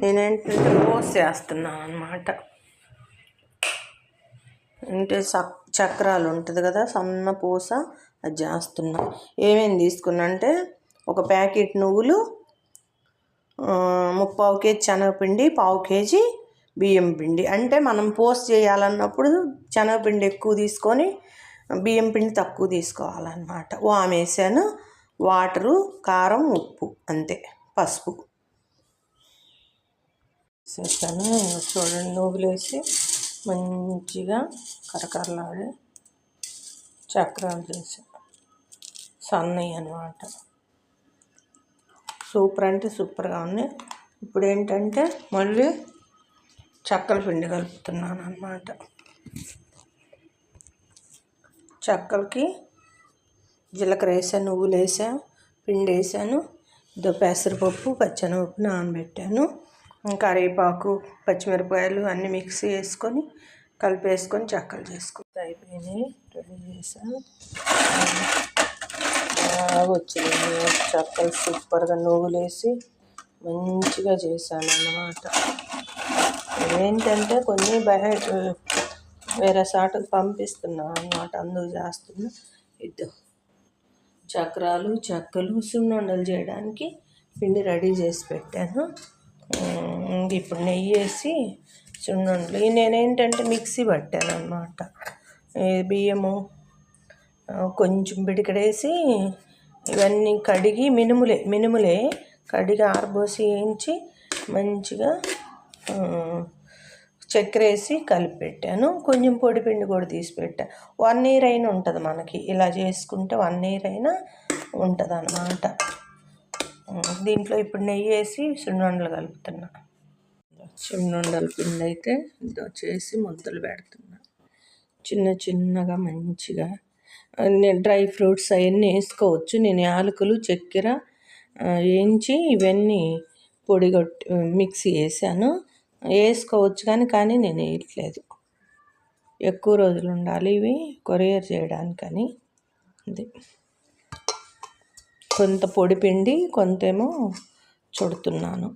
నేనేంటంటే రోస్ చేస్తున్నాను అనమాట అంటే సక్ చక్రాలు ఉంటుంది కదా సన్న పూస అది చేస్తున్నా. ఏమేమి తీసుకున్నా అంటే ఒక ప్యాకెట్ నువ్వులు ముప్పావు కేజీ శనగపిండి పావు కేజీ బియ్యం పిండి. అంటే మనం పోస్ట్ చేయాలన్నప్పుడు శనగపిండి ఎక్కువ తీసుకొని బియ్యం పిండి తక్కువ తీసుకోవాలన్నమాట. వామేసాను వాటరు కారం ఉప్పు అంతే పసుపు. వేసేసాను చూడండి నువ్వులు వేసి మంచిగా కరకరలాడే చక్రాలు చేసాను సన్నయ్య అనమాట సూపర్ అంటే సూపర్గా ఉన్నాయి. ఇప్పుడు ఏంటంటే మళ్ళీ చక్కల పిండి కలుపుతున్నాను అనమాట చక్కలకి జీలకర్ర వేసాను నువ్వులు వేసాను పిండి వేసాను ఇదో పెసరపప్పు పచ్చనపప్పు నానబెట్టాను. కరివేపాకు పచ్చిమిరపకాయలు అన్నీ మిక్స్ చేసుకొని కలిపేసుకొని చక్కలు చేసుకుంటా అయిపోయినాయి రెడీ చేసాను బాగా వచ్చింది. చక్కలు సూపర్గా నువ్వులేసి మంచిగా చేశాను అన్నమాట. ఏంటంటే కొన్ని బయట వేరే సాటుకు పంపిస్తున్నా అన్నమాట. అందుకు చేస్తున్నా. ఇద్దు చక్రాలు చెక్కలు సున్నుండలు చేయడానికి పిండి రెడీ చేసి పెట్టాను. ఇంక ఇప్పుడు నెయ్యి వేసి సున్నుండలు నేను నేనేంటంటే మిక్సీ పట్టాను అనమాట బియ్యము కొంచెం పిడికడేసి ఇవన్నీ కడిగి మినుములే మినుములే కడిగి ఆరబోసి వేయించి మంచిగా చక్కెర వేసి కలిపి పెట్టాను కొంచెం పొడి పిండి కూడా తీసి పెట్టా. వన్ ఇయర్ అయినా ఉంటుంది మనకి. ఇలా చేసుకుంటే వన్ ఇయర్ అయినా ఉంటుంది అన్నమాట దీంట్లో ఇప్పుడు నెయ్యి వేసి సున్నుండలు కలుపుతున్నా. చిన్నుండల పిండి అయితే ఇదో చేసి ముద్దలు పెడుతున్నా. చిన్న చిన్నగా మంచిగా. డ్రై ఫ్రూట్స్ అవన్నీ వేసుకోవచ్చు. నేను యాలకులు చక్కెర వేయించి ఇవన్నీ పొడి కొట్టి మిక్సీ వేసాను. వేసుకోవచ్చు కానీ కానీ నేను వేయట్లేదు. ఎక్కువ రోజులు ఉండాలి ఇవి కొరియర్ చేయడానికని. ఇది కొంత పొడి పిండి కొంతేమో చుడుతున్నాను.